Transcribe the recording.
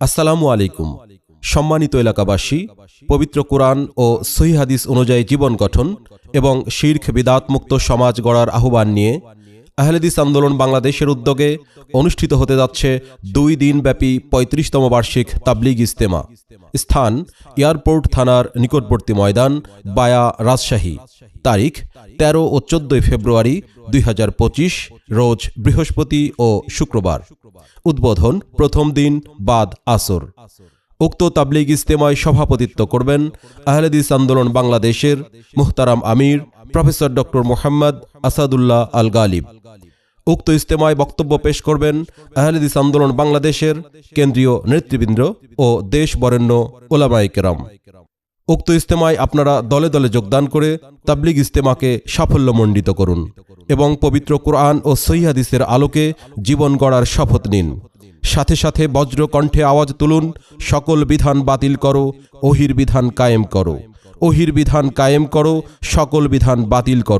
আসসালামু আলাইকুম। সম্মানিত এলাকাবাসী, পবিত্র কোরআন ও সহি হাদিস অনুযায়ী জীবন গঠন এবং শীর্ষ বিদাত মুক্ত সমাজ গড়ার আহ্বান নিয়ে আহলেদিস আন্দোলন বাংলাদেশের উদ্যোগে অনুষ্ঠিত হতে যাচ্ছে দুই দিনব্যাপী পঁয়ত্রিশতম বার্ষিক তাবলিগ ইস্তেমা স্থান এয়ারপোর্ট থানার নিকটবর্তী ময়দান বায়া রাজশাহী। তারিখ তেরো ও চোদ্দই ফেব্রুয়ারি দুই হাজার পঁচিশ, রোজ বৃহস্পতি ও শুক্রবার। উদ্বোধন প্রথম দিন বাদ আসর। উক্ত তাবলিগ ইস্তেমায় সভাপতিত্ব করবেন আহলেদিস আন্দোলন বাংলাদেশের মুহতারাম আমির, প্রফেসর ডক্টর মোহাম্মদ আসাদুল্লাহ আল গালিব উক্ত ইস্তেমায় বক্তব্য পেশ করবেন আহলেদিস আন্দোলন বাংলাদেশের কেন্দ্রীয় নেতৃবৃন্দ ও দেশ বরেণ্য ওলামাই কেরাম। উক্ত ইস্তেমায় আপনারা দলে দলে যোগদান করে তাবলিগ ইস্তেমাকে সাফল্যমণ্ডিত করুন। এবং পবিত্র কোরআন ও সৈহাদিসের আলোকে জীবন গড়ার শপথ নিন। সাথে সাথে বজ্র কণ্ঠে আওয়াজ তুলুন, সকল বিধান বাতিল করো ওহির বিধান কায়েম করো। ওহির বিধান কায়েম করো, সকল বিধান বাতিল করো।